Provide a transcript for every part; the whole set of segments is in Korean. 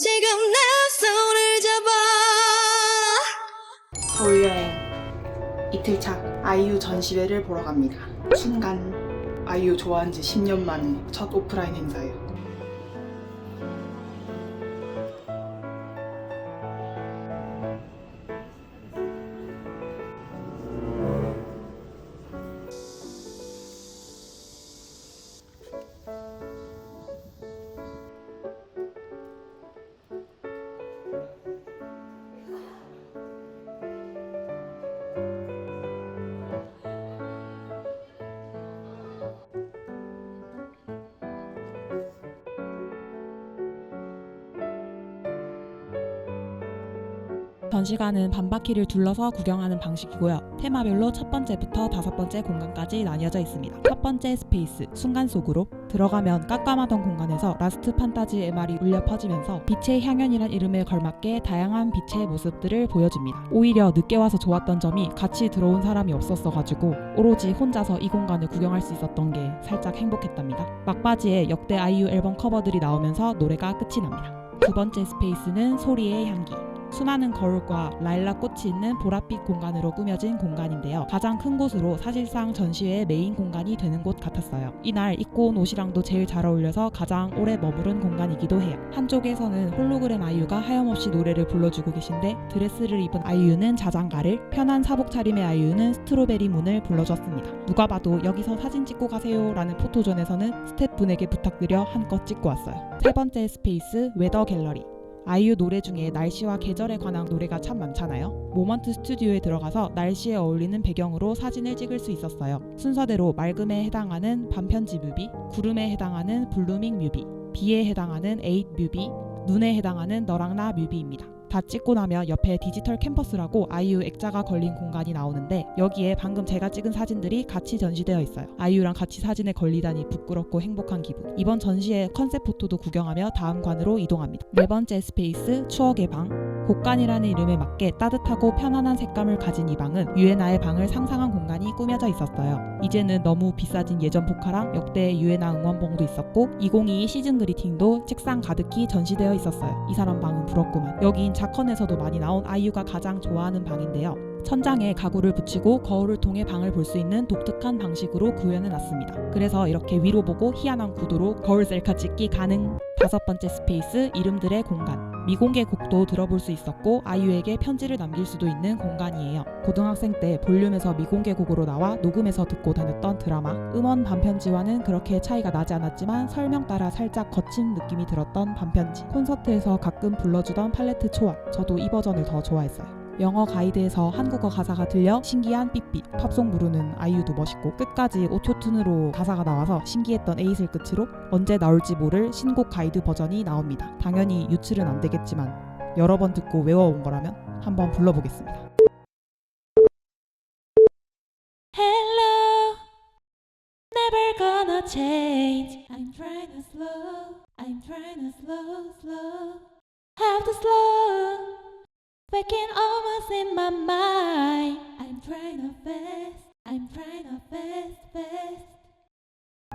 지금 내 손을 잡아 서울 여행 이틀 차 아이유 전시회를 보러 갑니다. 순간 아이유 좋아한 지 10년 만에 첫 오프라인 행사예요. 전시관은 반바퀴를 둘러서 구경하는 방식이고요. 테마별로 첫 번째부터 다섯 번째 공간까지 나뉘어져 있습니다. 첫 번째 스페이스, 순간 속으로 들어가면 깜깜하던 공간에서 라스트 판타지 MR이 울려 퍼지면서 빛의 향연이란 이름에 걸맞게 다양한 빛의 모습들을 보여줍니다. 오히려 늦게 와서 좋았던 점이 같이 들어온 사람이 없었어가지고 오로지 혼자서 이 공간을 구경할 수 있었던 게 살짝 행복했답니다. 막바지에 역대 아이유 앨범 커버들이 나오면서 노래가 끝이 납니다. 두 번째 스페이스는 소리의 향기. 수많은 거울과 라일락 꽃이 있는 보랏빛 공간으로 꾸며진 공간인데요. 가장 큰 곳으로 사실상 전시회의 메인 공간이 되는 곳 같았어요. 이날 입고 온 옷이랑도 제일 잘 어울려서 가장 오래 머무른 공간이기도 해요. 한쪽에서는 홀로그램 아이유가 하염없이 노래를 불러주고 계신데 드레스를 입은 아이유는 자장가를, 편한 사복 차림의 아이유는 스트로베리 문을 불러줬습니다. 누가 봐도 여기서 사진 찍고 가세요 라는 포토존에서는 스태프분에게 부탁드려 한껏 찍고 왔어요. 세 번째 스페이스 웨더 갤러리. 아이유 노래 중에 날씨와 계절에 관한 노래가 참 많잖아요. 모먼트 스튜디오에 들어가서 날씨에 어울리는 배경으로 사진을 찍을 수 있었어요. 순서대로 맑음에 해당하는 반편지 뮤비, 구름에 해당하는 블루밍 뮤비, 비에 해당하는 에잇 뮤비, 눈에 해당하는 너랑 나 뮤비입니다. 다 찍고 나면 옆에 디지털 캠퍼스라고 아이유 액자가 걸린 공간이 나오는데 여기에 방금 제가 찍은 사진들이 같이 전시되어 있어요. 아이유랑 같이 사진에 걸리다니 부끄럽고 행복한 기분. 이번 전시회 컨셉 포토도 구경하며 다음 관으로 이동합니다. 네 번째 스페이스 추억의 방. 곡간이라는 이름에 맞게 따뜻하고 편안한 색감을 가진 이 방은 유에나의 방을 상상한 공간이 꾸며져 있었어요. 이제는 너무 비싸진 예전 포카랑 역대 유에나 응원봉도 있었고 2022 시즌 그리팅도 책상 가득히 전시되어 있었어요. 이 사람 방은 부럽구만. 여긴 자컨에서도 많이 나온 아이유가 가장 좋아하는 방인데요. 천장에 가구를 붙이고 거울을 통해 방을 볼 수 있는 독특한 방식으로 구현해 놨습니다. 그래서 이렇게 위로 보고 희한한 구도로 거울 셀카 찍기 가능. 다섯 번째 스페이스 이름들의 공간. 미공개 곡도 들어볼 수 있었고 아이유에게 편지를 남길 수도 있는 공간이에요. 고등학생 때 볼륨에서 미공개 곡으로 나와 녹음해서 듣고 다녔던 드라마. 음원 반편지와는 그렇게 차이가 나지 않았지만 설명 따라 살짝 거친 느낌이 들었던 반편지. 콘서트에서 가끔 불러주던 팔레트 초안. 저도 이 버전을 더 좋아했어요. 영어 가이드에서 한국어 가사가 들려 신기한 삐삐 팝송 부르는 아이유도 멋있고 끝까지 오토튠으로 가사가 나와서 신기했던 에잇을 끝으로 언제 나올지 모를 신곡 가이드 버전이 나옵니다. 당연히 유출은 안 되겠지만 여러 번 듣고 외워온 거라면 한번 불러보겠습니다. Hello, never gonna change. I'm trying to slow, I'm trying to slow, slow, have to slow. Waking almost in my mind. I'm trying to fast. I'm trying to fast, fast.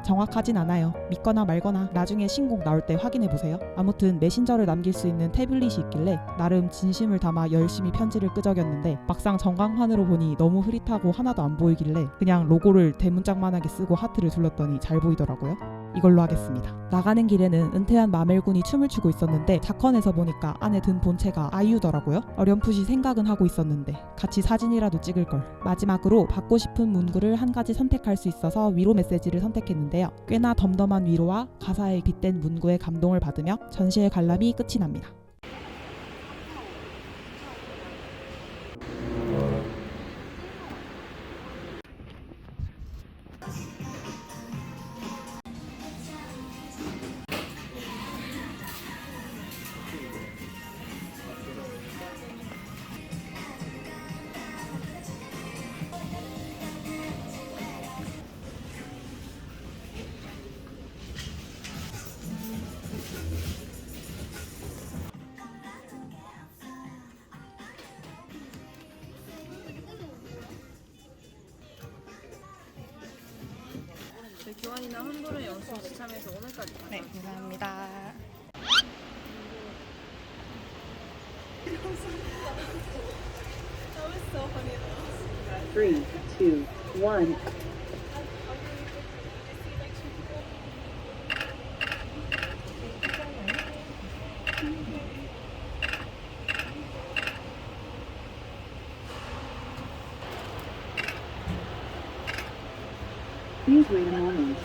정확하진 않아요. 믿거나 말거나 나중에 신곡 나올 때 확인해 보세요. 아무튼 메신저를 남길 수 있는 태블릿이 있길래 나름 진심을 담아 열심히 편지를 끄적였는데 막상 전광판으로 보니 너무 흐릿하고 하나도 안 보이길래 그냥 로고를 대문짝만하게 쓰고 하트를 둘렀더니 잘 보이더라고요. 이걸로 하겠습니다. 나가는 길에는 은퇴한 마멜군이 춤을 추고 있었는데 자컨에서 보니까 안에 든 본체가 아이유더라고요. 어렴풋이 생각은 하고 있었는데 같이 사진이라도 찍을 걸. 마지막으로 받고 싶은 문구를 한 가지 선택할 수 있어서 위로 메시지를 선택했는데요. 꽤나 덤덤한 위로와 가사에 빗댄 문구에 감동을 받으며 전시회 관람이 끝이 납니다. 저희 교환이나 환불은 연수 시참에서 오늘까지 네, 감사합니다. Three, two. Please wait a moment.